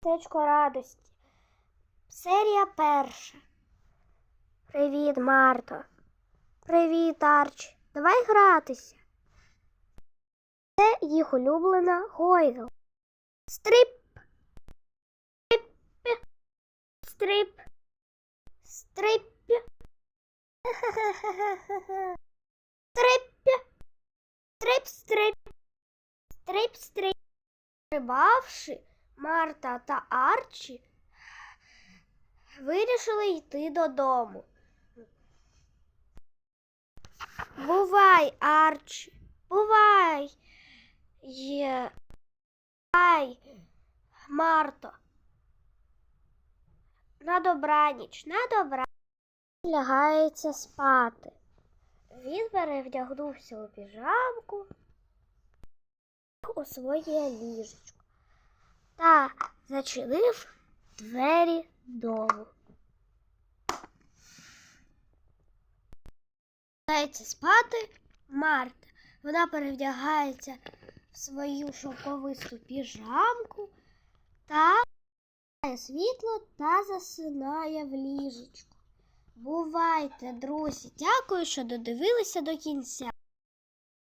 Течко радості. Серія перша. Привіт, Марто. Привіт, Арч. Давай гратися. Це їх улюблена гойдал. Стрип. Стрип. Стрип. Стрип. Стрип. Стрип, стрип. Стрип, стрип. Стрибавши. Марта та Арчі вирішили йти додому. Бувай, Арчі, бувай. Є. Бувай, Марто. На добраніч, на добраніч. Лягається спати. Він перевдягнувся у піжамку у своє ліжечко та зачинив двері дому. Лягається спати Марта. Вона перевдягається в свою шовковисту піжамку та світло та засинає в ліжечку. Бувайте, друзі! Дякую, що додивилися до кінця.